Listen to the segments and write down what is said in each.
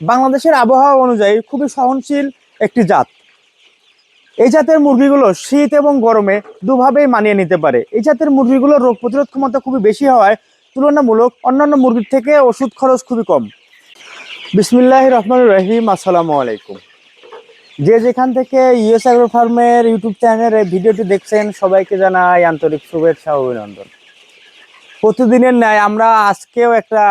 বাংলাদেশের আবহাওয়া অনুযায়ী খুবই সহনশীল একটি জাত। এই জাতের মুরগিগুলো শীত এবং গরমে দুভাবেই মানিয়ে নিতে পারে। এই জাতের মুরগিগুলোর রোগ প্রতিরোধ ক্ষমতা খুবই বেশি হওয়ায় তুলনামূলক অন্যান্য মুরগির থেকে ওষুধ খরচ খুবই কম। বিসমিল্লাহ রহমান রহিম, আসসালামু আলাইকুম। যে যেখান থেকে ইউএস অ্যাগ্রো ফার্মের ইউটিউব চ্যানেলের এই ভিডিওটি দেখছেন, সবাইকে জানাই আন্তরিক শুভেচ্ছা অভিনন্দন। প্রতিদিনের ন্যায় আমরা আজকেও একটা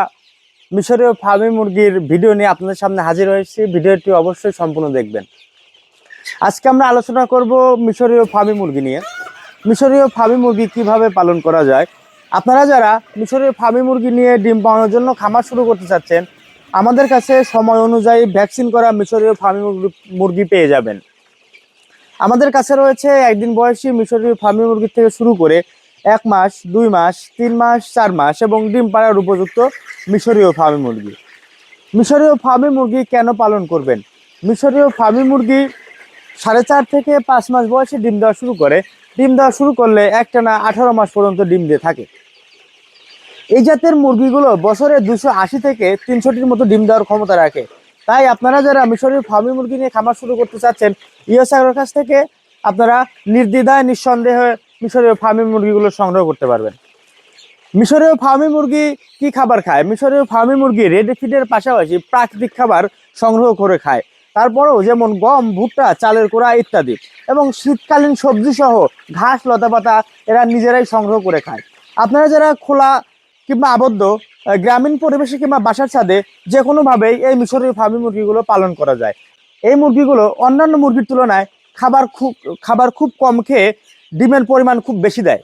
মিশরীয় ফার্মি মুরগির ভিডিও নিয়ে আপনাদের সামনে হাজির হয়েছি। ভিডিওটি অবশ্যই সম্পূর্ণ দেখবেন। আজকে আমরা আলোচনা করব মিশরীয় ফার্মি মুরগি নিয়ে। মিশরীয় ফার্মি মুরগি কীভাবে পালন করা যায়? আপনারা যারা মিশরীয় ফার্মি মুরগি নিয়ে ডিম পাওয়ানোর জন্য খামার শুরু করতে চাচ্ছেন, আমাদের কাছে সময় অনুযায়ী ভ্যাকসিন করা মিশরীয় ফার্মি মুরগি মুরগি পেয়ে যাবেন। আমাদের কাছে রয়েছে একদিন বয়সী মিশরীয় ফার্মি মুরগির থেকে শুরু করে এক মাস, দুই মাস, তিন মাস, চার মাস এবং ডিম পাড়ার উপযুক্ত মিশরীয় ফার্মি মুরগি। মিশরীয় ফার্মি মুরগি কেন পালন করবেন? মিশরীয় ফার্মি মুরগি সাড়ে চার থেকে পাঁচ মাস বয়সে ডিম দেওয়া শুরু করে। ডিম দেওয়া শুরু করলে একটানা আঠারো মাস পর্যন্ত ডিম দিয়ে থাকে। এই জাতের মুরগিগুলো বছরে দুশো আশি থেকে তিনশোটির মতো ডিম দেওয়ার ক্ষমতা রাখে। তাই আপনারা যারা মিশরীয় ফার্মি মুরগি নিয়ে খামার শুরু করতে চাচ্ছেন ইয়েসাগরের কাছ থেকে আপনারা নির্দ্বিধায়, নিঃসন্দেহে মিশরীয় ফার্মি মুরগিগুলো সংগ্রহ করতে পারবেন। মিশরীয় ফার্মি মুরগি কি খাবার খায়? মিশরীয় ফার্মি মুরগি রেডি ফিডের পাশাপাশি প্রাকৃতিক খাবার সংগ্রহ করে খায়। তারপরেও যেমন গম, ভুট্টা, চালের কোড়া ইত্যাদি এবং শীতকালীন সবজি সহ ঘাস, লতাপাতা এরা নিজেরাই সংগ্রহ করে খায়। আপনারা যারা খোলা কিংবা আবদ্ধ গ্রামীণ পরিবেশে কিংবা বাসার ছাদে যে কোনোভাবেই এই মিশরীয় ফার্মি মুরগিগুলো পালন করা যায়। এই মুরগিগুলো অন্যান্য মুরগির তুলনায় খাবার খুব খাবার খুব কম খেয়ে ডিমের পরিমাণ খুব বেশি দেয়।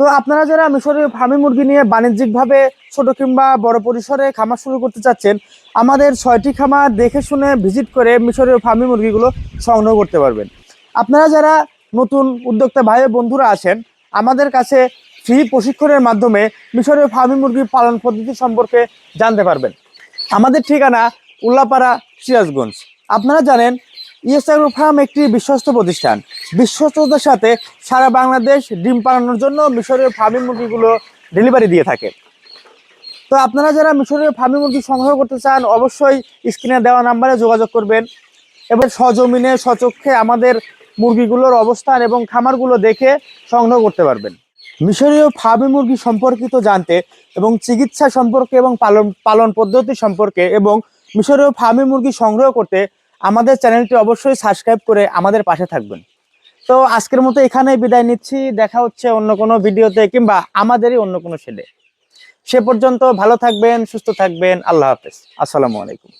তো আপনারা যারা মিশরীয় ফার্মি মুরগি নিয়ে বাণিজ্যিকভাবে ছোট কিংবা বড় পরিসরে খামার শুরু করতে চাচ্ছেন, আমাদের ছয়টি খামার দেখে শুনে ভিজিট করে মিশরীয় ফার্মি মুরগিগুলো সংগ্রহ করতে পারবেন। আপনারা যারা নতুন উদ্যোক্তা ভাই বন্ধুরা আছেন, আমাদের কাছে ফ্রি প্রশিক্ষণের মাধ্যমে মিশরীয় ফার্মি মুরগি পালন পদ্ধতি সম্পর্কে জানতে পারবেন। আমাদের ঠিকানা উল্লাপাড়া সিরাজগঞ্জ। আপনারা জানেন ইয়েসাগ্রো ফার্ম একটি বিশ্বস্ত প্রতিষ্ঠান। বিশ্বস্ততার সাথে সারা বাংলাদেশ ডিম পালানোর জন্য মিশরীয় ফার্মি মুরগিগুলো ডেলিভারি দিয়ে থাকে। তো আপনারা যারা মিশরীয় ফার্মি মুরগি সংগ্রহ করতে চান, অবশ্যই স্ক্রিনে দেওয়া নাম্বারে যোগাযোগ করবেন এবার সজমিনে সচক্ষে আমাদের মুরগিগুলোর অবস্থান এবং খামারগুলো দেখে সংগ্রহ করতে পারবেন। মিশরীয় ফার্মি মুরগি সম্পর্কিত জানতে এবং চিকিৎসা সম্পর্কে এবং পালন পালন পদ্ধতি সম্পর্কে এবং মিশরীয় ফার্মি মুরগি সংগ্রহ করতে আমাদের চ্যানেলটি অবশ্যই সাবস্ক্রাইব করে আমাদের পাশে থাকবেন। তো আজকের মতো এখানে বিদায় নিচ্ছি। দেখা হচ্ছে অন্য কোনো ভিডিওতে কিংবা আমাদেরই অন্য কোনো ছেলে সে পর্যন্ত ভালো থাকবেন, সুস্থ থাকবেন। আল্লাহ হাফেজ। আসসালামু আলাইকুম।